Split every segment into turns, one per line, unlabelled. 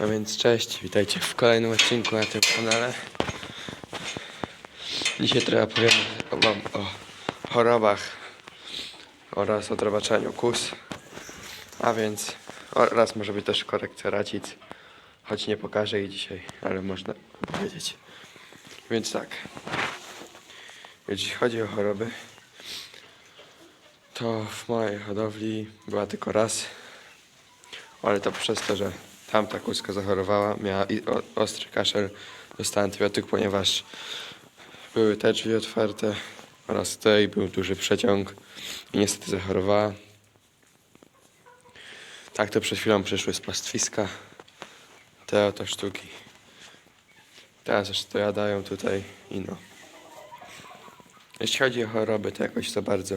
No więc cześć, witajcie w kolejnym odcinku na tym kanale. Dzisiaj trochę powiem wam o chorobach oraz o drobaczeniu kus. A więc oraz może być też korekcja racic, choć nie pokażę jej dzisiaj, ale można powiedzieć. Więc tak, jeśli chodzi o choroby, to w mojej hodowli była tylko raz ale to przez to, że tamta kuska zachorowała, miała ostry kaszel, dostała antybiotyk, ponieważ były te drzwi otwarte oraz tej był duży przeciąg i niestety zachorowała. Tak to przed chwilą przyszły z pastwiska. Te oto sztuki. Teraz już dojadają tutaj i no. Jeśli chodzi o choroby, to jakoś za bardzo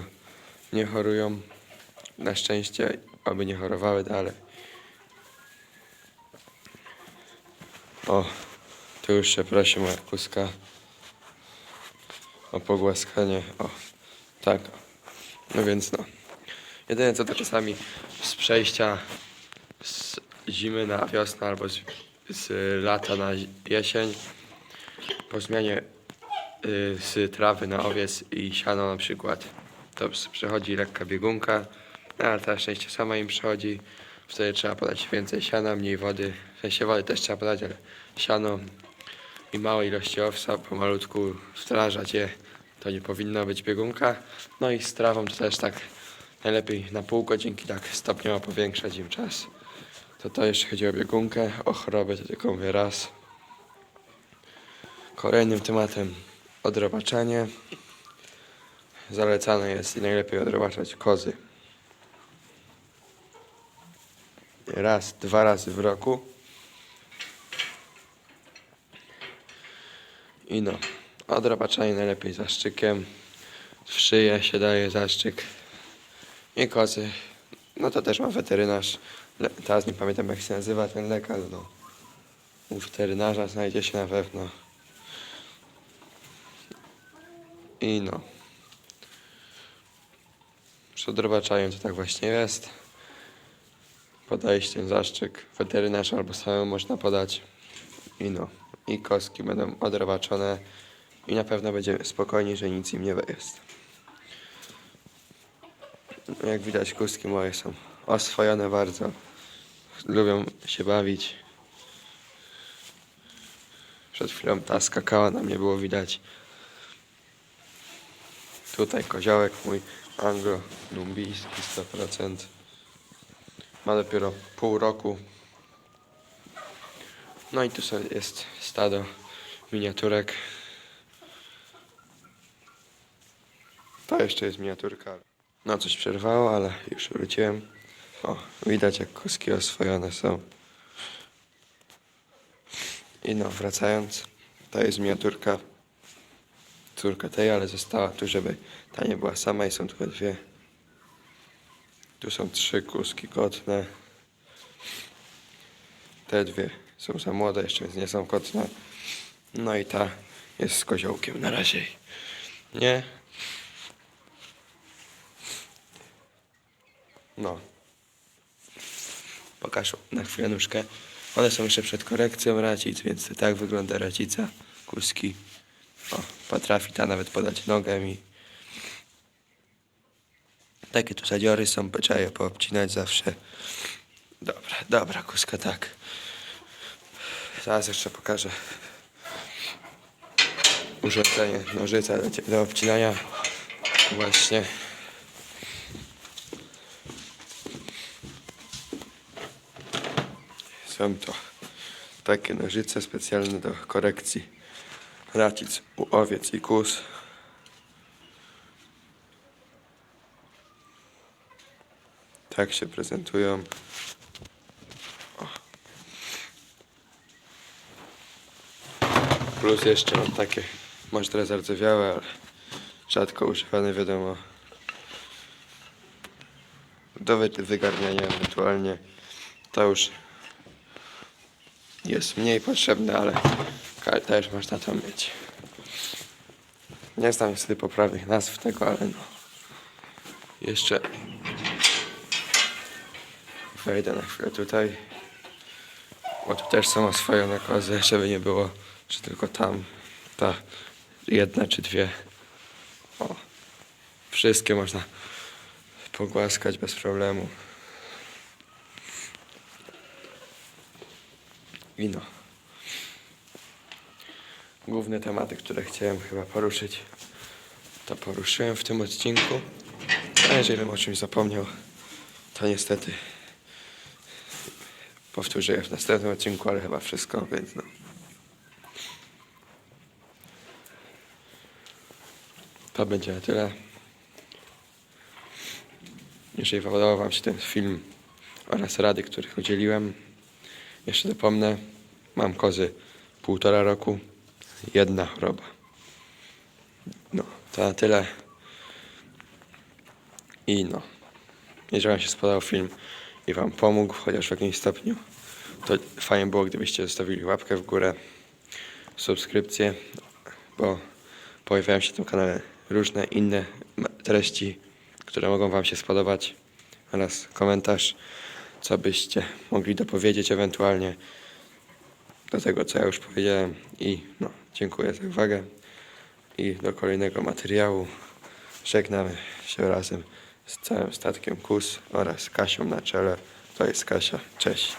nie chorują. Na szczęście, aby nie chorowały dalej. O, tu już się prosi moja kuska o pogłaskanie. O, tak. No więc no. Jedyne co to czasami z przejścia z zimy na wiosnę albo z, z lata na jesień po zmianie y, z trawy na owiec i siano na przykład to przechodzi lekka biegunka, no, ale na szczęście sama im przechodzi. Wtedy trzeba podać więcej siana, mniej wody. W sensie wody też trzeba podać, ale siano i małe ilości owsa, pomalutku wdrażać je. To nie powinna być biegunka. No i z trawą to też tak najlepiej na pół godzinki tak stopniowo powiększać im czas. To to jeśli chodzi o biegunkę, o choroby to tylko mówię raz. Kolejnym tematem odrobaczanie. Zalecane jest i najlepiej odrobaczać kozy. Raz, dwa razy w roku. I no, odrobaczanie najlepiej zaszczykiem. W szyję się daje zaszczyk. I kozy. No to też ma weterynarz. Le- teraz nie pamiętam jak się nazywa ten lek, ale no. U weterynarza znajdzie się na pewno. I no. Przy odrobaczaniu to tak właśnie jest. Podaje się ten zaszczyk weterynarz albo samemu można podać. I no. I kostki będą odrobaczone. I na pewno będzie spokojniej, że nic im nie jest. Jak widać kustki moje są oswojone bardzo. Lubią się bawić. Przed chwilą ta skakała na mnie było widać. Tutaj koziołek mój anglo-lumbijski 100%. Ma dopiero pół roku. No i tu jest stado miniaturek. To jeszcze jest miniaturka. No coś przerwało, ale już wróciłem. O, widać jak kuski oswojone są. I no, wracając, to jest miniaturka córka tej, ale została tu, żeby ta nie była sama i są tylko dwie. Tu są trzy kuski kotne. Te dwie są za młode jeszcze, więc nie są kotne. No i ta jest z koziołkiem na razie. Nie? No. Pokaż na chwilę nóżkę. One są jeszcze przed korekcją racic, więc tak wygląda racica. Kuski. O, potrafi ta nawet podać nogę mi. Takie tu zadziory są, trzeba poobcinać zawsze. Dobra, dobra, kuska, tak. Zaraz jeszcze pokażę urządzenie, nożyca do, do obcinania. Właśnie. Są to takie nożyce specjalne do korekcji racic u owiec i kus. Tak się prezentują. Plus jeszcze mam takie, może teraz ale rzadko używane wiadomo. Do wy- wygarniania ewentualnie. To już jest mniej potrzebne, ale też można to mieć. Nie znam niestety poprawnych nazw tego, ale no. Jeszcze wejdę na chwilę tutaj. Bo tu też są oswojone kozy, żeby nie było, że tylko tam ta jedna czy dwie. O, wszystkie można pogłaskać bez problemu. I no. Główne tematy, które chciałem chyba poruszyć, to poruszyłem w tym odcinku. A jeżeli bym o czymś zapomniał, to niestety powtórzę je w następnym odcinku, ale chyba wszystko, więc no. To będzie na tyle. Jeżeli podobał Wam się ten film oraz rady, których udzieliłem, jeszcze dopomnę, mam kozy półtora roku, jedna choroba. No, to na tyle. I no, jeżeli Wam się spodobał film i Wam pomógł, chociaż w jakimś stopniu, to fajnie było, gdybyście zostawili łapkę w górę, subskrypcję, bo pojawiają się na tym kanale różne inne treści, które mogą Wam się spodobać, oraz komentarz, co byście mogli dopowiedzieć ewentualnie do tego, co ja już powiedziałem. I no, dziękuję za uwagę i do kolejnego materiału. Żegnamy się razem z całym statkiem KUS oraz Kasią na czele. To jest Kasia. Cześć.